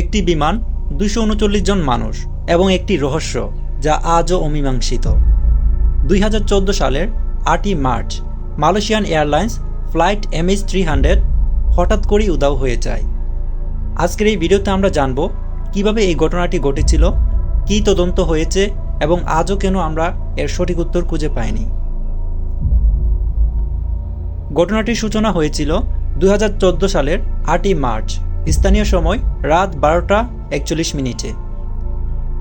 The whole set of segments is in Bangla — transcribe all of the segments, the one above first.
একটি বিমান দুশো উনচল্লিশ জন মানুষ এবং একটি রহস্য যা আজও অমীমাংসিত। দুই হাজার চোদ্দ সালের আটই March, Malaysian airlines flight MH three hundred হঠাৎ করেই উদাও হয়ে যায়। আজকের এই ভিডিওতে আমরা জানব কীভাবে এই ঘটনাটি ঘটেছিল, কী তদন্ত হয়েছে এবং আজও কেন আমরা এর সঠিক উত্তর খুঁজে পাইনি। ঘটনাটির সূচনা হয়েছিল দুই হাজার চোদ্দ সালের আটই মার্চ স্থানীয় সময় রাত বারোটা একচল্লিশ মিনিটে।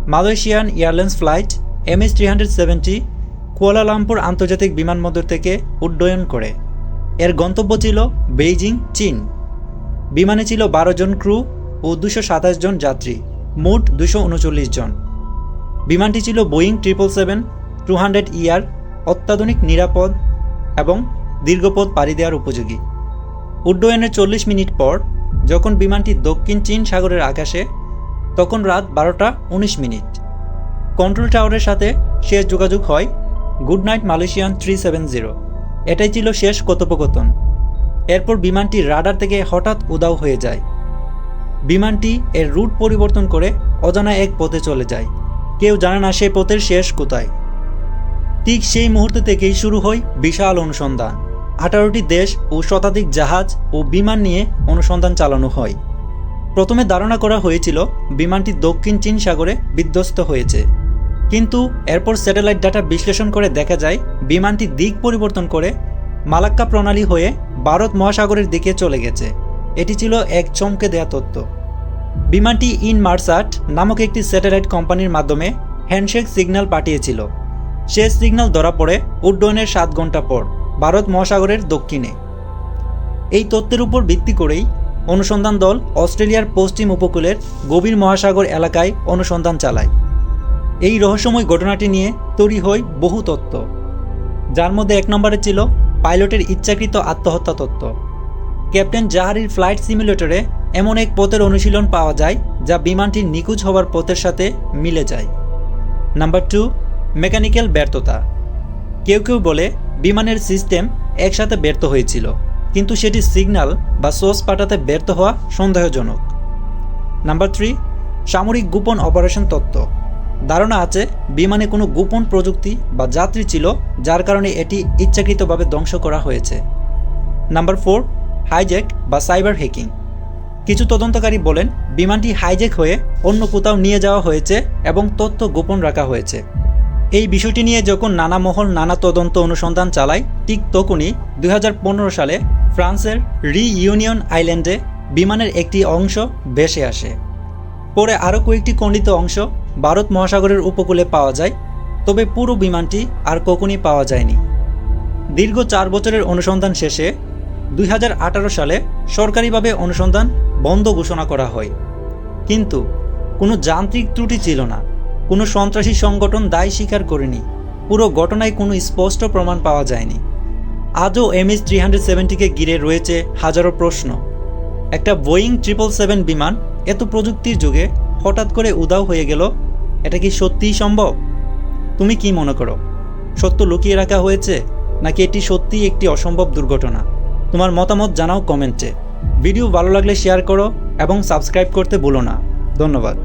Malaysian airlines flight MS three hundred seventy Kuala Lumpur আন্তর্জাতিক বিমানবন্দর থেকে উড্ডয়ন করে। এর গন্তব্য ছিল বেইজিং, চীন। বিমানে ছিল বারো জন ক্রু ও দুশো সাতাশ জন যাত্রী, মোট দুশো উনচল্লিশ জন। বিমানটি ছিল Boeing triple seven, two hundred ER, অত্যাধুনিক, নিরাপদ এবং দীর্ঘপথ পাড়ি দেওয়ার উপযোগী। উড্ডয়নের চল্লিশ মিনিট পর যখন বিমানটি দক্ষিণ চীন সাগরের আকাশে, তখন রাত বারোটা উনিশ মিনিট। কন্ট্রোল টাওয়ারের সাথে শেষ যোগাযোগ হয় good night Malaysian three seven zero. এটাই ছিল শেষ কথোপকথন। এরপর বিমানটি রাডার থেকে হঠাৎ উদাও হয়ে যায়। বিমানটি এর রুট পরিবর্তন করে অজানা এক পথে চলে যায়। কেউ জানে না সেই পথের শেষ কোথায়। ঠিক সেই মুহূর্ত থেকেই শুরু হয় বিশাল অনুসন্ধান। আঠারোটি দেশ ও শতাধিক জাহাজ ও বিমান নিয়ে অনুসন্ধান চালানো হয়। প্রথমে ধারণা করা হয়েছিল, বিমানটি দক্ষিণ চীন সাগরে বিধ্বস্ত হয়েছে। কিন্তু এরপর স্যাটেলাইট ডাটা বিশ্লেষণ করে দেখা যায়, বিমানটি দিক পরিবর্তন করে মালাক্কা প্রণালী হয়ে ভারত মহাসাগরের দিকে চলে গেছে। এটি ছিল এক চমকে দেয়া তথ্য। বিমানটি ইন মার্সাট নামক একটি স্যাটেলাইট কোম্পানির মাধ্যমে হ্যান্ডশেক সিগন্যাল পাঠিয়েছিল। সে সিগন্যাল ধরা পড়ে উড্ডয়নের সাত ঘণ্টা পর। ভারত মহাসাগরের দক্ষিণে। এই তথ্যের উপর ভিত্তি করেই অনুসন্ধান দল অস্ট্রেলিয়ার পশ্চিম উপকূলের গভীর মহাসাগর এলাকায় অনুসন্ধান চালায়। এই রহস্যময় ঘটনাটি নিয়ে তৈরি হয় বহু তত্ত্ব যার মধ্যে এক নম্বরে ছিল পাইলটের ইচ্ছাকৃত আত্মহত্যা তত্ত্ব ক্যাপ্টেন জাহারির ফ্লাইট সিমুলেটরে এমন এক পথের অনুশীলন পাওয়া যায় যা বিমানটির নিখোঁজ হওয়ার পথের সাথে মিলে যায়। নাম্বার টু, মেকানিক্যাল ব্যর্থতা। কেউ কেউ বলে বিমানের সিস্টেম একসাথে ব্যর্থ হয়েছিল, কিন্তু সেটি সিগন্যাল বা সোর্স পাঠাতে ব্যর্থ হওয়া সন্দেহজনক। নাম্বার থ্রি, সামরিক গোপন অপারেশন তত্ত্ব। ধারণা আছে, বিমানে কোনো গোপন প্রযুক্তি বা যাত্রী ছিল, যার কারণে এটি ইচ্ছাকৃতভাবে ধ্বংস করা হয়েছে। নাম্বার ফোর, হাইজ্যাক বা সাইবার হ্যাকিং। কিছু তদন্তকারী বলেন, বিমানটি হাইজ্যাক হয়ে অন্য কোথাও নিয়ে যাওয়া হয়েছে এবং তথ্য গোপন রাখা হয়েছে। এই বিষয়টি নিয়ে যখন নানা মহল নানা তদন্ত অনুসন্ধান চালায়, ঠিক তখনই দুই হাজার পনেরো সালে ফ্রান্সের রি ইউনিয়ন আইল্যান্ডে বিমানের একটি অংশ ভেসে আসে। পরে আরও কয়েকটি খণ্ডিত অংশ ভারত মহাসাগরের উপকূলে পাওয়া যায়, তবে পুরো বিমানটি আর কখনই পাওয়া যায়নি। দীর্ঘ চার বছরের অনুসন্ধান শেষে দুই হাজার আঠারো সালে সরকারিভাবে অনুসন্ধান বন্ধ ঘোষণা করা হয়। কিন্তু কোনো যান্ত্রিক ত্রুটি ছিল না। কোনো সন্ত্রাসী সংগঠন দায় স্বীকার করেনি। পুরো ঘটনায় কোনো স্পষ্ট প্রমাণ পাওয়া যায়নি। আজও এমএস থ্রি হান্ড্রেড সেভেন্টিকে ঘিরে রয়েছে হাজারো প্রশ্ন। একটা বোয়িং ট্রিপল সেভেন বিমান এত প্রযুক্তির যুগে হঠাৎ করে উদাও হয়ে গেল, এটা কি সত্যিই সম্ভব? তুমি কি মনে করো? সত্য লুকিয়ে রাখা হয়েছে, নাকি এটি সত্যিই একটি অসম্ভব দুর্ঘটনা? তোমার মতামত জানাও কমেন্টে। ভিডিও ভালো লাগলে শেয়ার করো এবং সাবস্ক্রাইব করতে ভুলো না। ধন্যবাদ।